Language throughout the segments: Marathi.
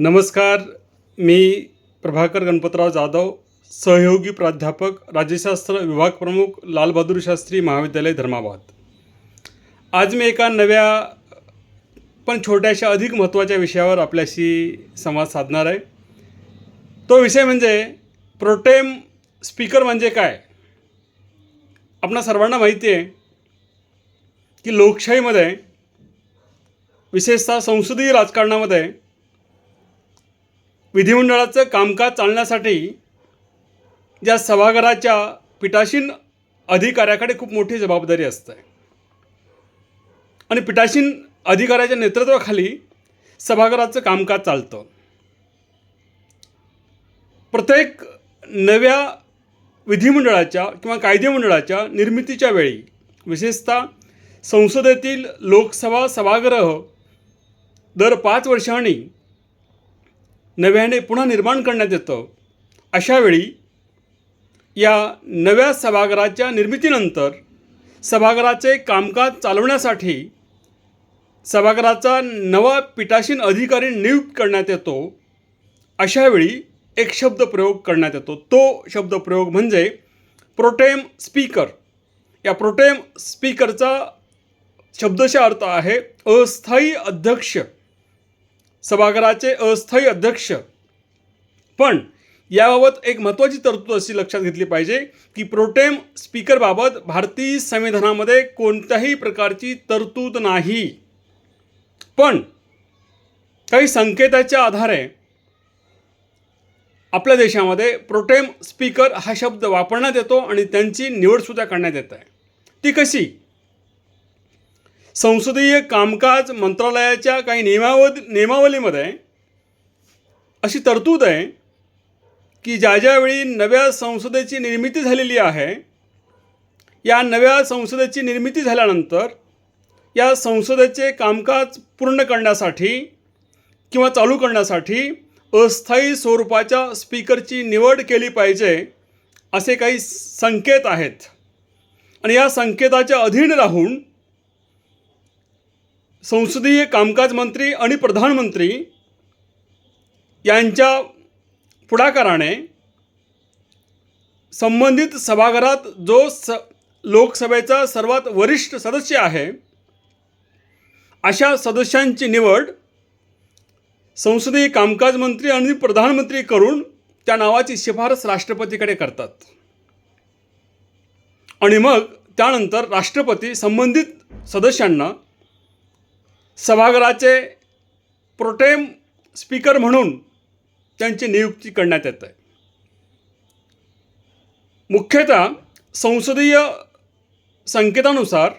नमस्कार मी प्रभाकर गणपतराव जाधव सहयोगी प्राध्यापक राज्यशास्त्र विभाग प्रमुख लालबहादूर शास्त्री महाविद्यालय धर्माबाद. आज मी एका नव्या पण छोट्याशा अधिक महत्त्वाच्या विषयावर आपल्याशी संवाद साधणार आहे. तो विषय म्हणजे प्रोटेम स्पीकर म्हणजे काय? आपणा सर्वांना माहिती आहे की लोकशाहीमध्ये विशेषतः संसदीय राजकारणामध्ये विधिमंडळाचं कामकाज चालण्यासाठी ज्या सभागृहाच्या पिठासीन अधिकाऱ्याकडे खूप मोठी जबाबदारी असते. आणि पिठासीन अधिकाऱ्याच्या नेतृत्वाखाली सभागृहाचं कामकाज चालतं. प्रत्येक नव्या विधिमंडळाच्या किंवा कायदेमंडळाच्या निर्मितीच्या वेळी विशेषतः संसदेतील लोकसभा सभागृह दर पाच वर्षांनी नव्याने पुन्हा निर्माण करण्यात येतं. अशावेळी या नव्या सभागृहाच्या निर्मितीनंतर सभागृहाचे कामकाज चालवण्यासाठी सभागृहाचा नवा पीठासीन अधिकारी नियुक्त करण्यात येतो. अशावेळी एक शब्दप्रयोग करण्यात येतो. तो शब्दप्रयोग म्हणजे प्रोटेम स्पीकर. या प्रोटेम स्पीकरचा शब्दशः अर्थ आहे अस्थायी अध्यक्ष. सभागृहाचे अस्थायी अध्यक्ष. पण याबाबत एक महत्त्वाची तरतूद अशी लक्षात घेतली पाहिजे की प्रोटेम स्पीकरबाबत भारतीय संविधानामध्ये कोणत्याही प्रकारची तरतूद नाही. पण काही संकेताच्या आधारे आपल्या देशामध्ये प्रोटेम स्पीकर हा शब्द वापरण्यात येतो आणि त्यांची निवडसुद्धा करण्यात येत आहे. ती कशी? संसदीय कामकाज मंत्रालयाच्या काही नियमावद नियमावलीमध्ये अशी तरतूद आहे की ज्या ज्यावेळी नव्या संसदेची निर्मिती झालेली आहे या नव्या संसदेची निर्मिती झाल्यानंतर या संसदेचे कामकाज पूर्ण करण्यासाठी किंवा चालू करण्यासाठी अस्थायी स्वरूपाच्या स्पीकरची निवड केली पाहिजे असे काही संकेत आहेत. आणि या संकेताच्या अधीन राहून संसदीय कामकाज मंत्री आणि प्रधानमंत्री यांच्या पुढाकाराने संबंधित सभागृहात जो स लोकसभेचा सर्वात वरिष्ठ सदस्य आहे अशा सदस्यांची निवड संसदीय कामकाज मंत्री आणि प्रधानमंत्री करून त्या नावाची शिफारस राष्ट्रपतीकडे करतात. आणि मग त्यानंतर राष्ट्रपती संबंधित सदस्यांना सभागृहाचे प्रोटेम स्पीकर म्हणून त्यांची नियुक्ती करण्यात येत आहे. मुख्यतः संसदीय संकेतानुसार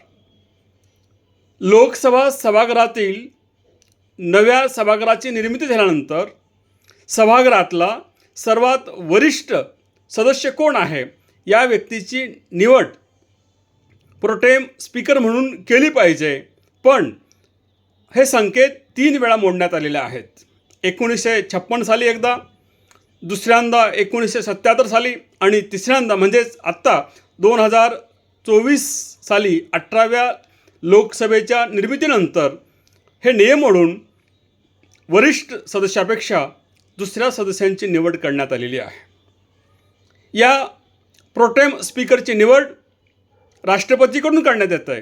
लोकसभा सभागृहातील नव्या सभागृहाची निर्मिती झाल्यानंतर सभागृहातला सर्वात वरिष्ठ सदस्य कोण आहे या व्यक्तीची निवड प्रोटेम स्पीकर म्हणून केली पाहिजे. पण हे संकेत तीन वेळा मोडण्यात आलेले आहेत. एकोणीसशे छप्पन साली एकदा दुसऱ्यांदा एकोणीसशे सत्त्याहत्तर साली आणि तिसऱ्यांदा म्हणजेच आत्ता दोन हजार चोवीस साली अठराव्या लोकसभेच्या निर्मितीनंतर हे नियम ओढून वरिष्ठ सदस्यापेक्षा दुसऱ्या सदस्यांची निवड करण्यात आलेली आहे. या प्रोटेम स्पीकरची निवड राष्ट्रपतीकडून करण्यात येत आहे.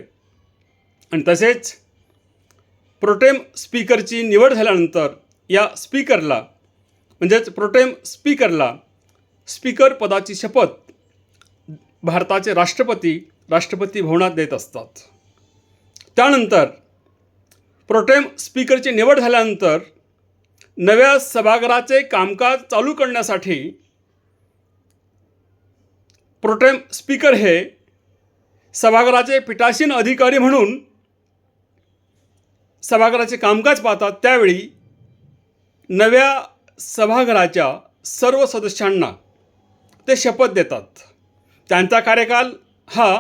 आणि तसेच प्रोटेम स्पीकरची निवड झाल्यानंतर या स्पीकरला म्हणजेच प्रोटेम स्पीकरला स्पीकर पदाची शपथ भारताचे राष्ट्रपती राष्ट्रपती भवनात देत असतात. त्यानंतर प्रोटेम स्पीकरची निवड झाल्यानंतर नव्या सभागृहाचे कामकाज चालू करण्यासाठी प्रोटेम स्पीकर हे सभागृहाचे पीठासीन अधिकारी म्हणून सभागृहाचे कामकाज पाहतात त्यावेळी नव्या सभागृहाच्या सर्व सदस्यांना ते शपथ देतात. त्यांचा कार्यकाल हा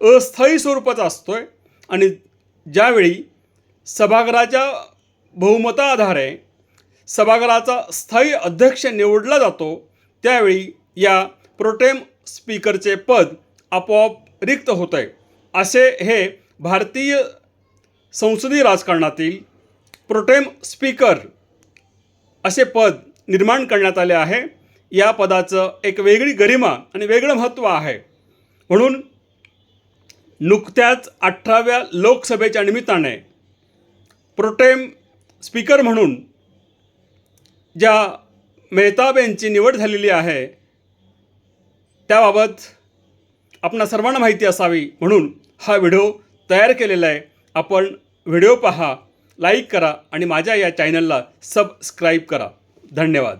अस्थायी स्वरूपाचा असतो आहे आणि ज्यावेळी सभागृहाच्या बहुमताआधारे सभागृहाचा स्थायी अध्यक्ष निवडला जातो त्यावेळी या प्रोटेम स्पीकरचे पद आपोआप रिक्त होत आहे असे हे भारतीय संसदीय राजकारणातील प्रोटेम स्पीकर असे पद निर्माण करण्यात आले आहे. या पदाचं एक वेगळी गरिमा आणि वेगळं महत्त्व आहे. म्हणून नुकत्याच अठराव्या लोकसभेच्या निमित्ताने प्रोटेम स्पीकर म्हणून ज्या मेहताब यांची निवड झालेली आहे त्याबाबत आपणा सर्वांना माहिती असावी म्हणून हा व्हिडिओ तयार केलेला आहे. आपण व्हिडिओ पहा लाईक करा आणि माझ्या या चॅनलला सबस्क्राईब करा. धन्यवाद.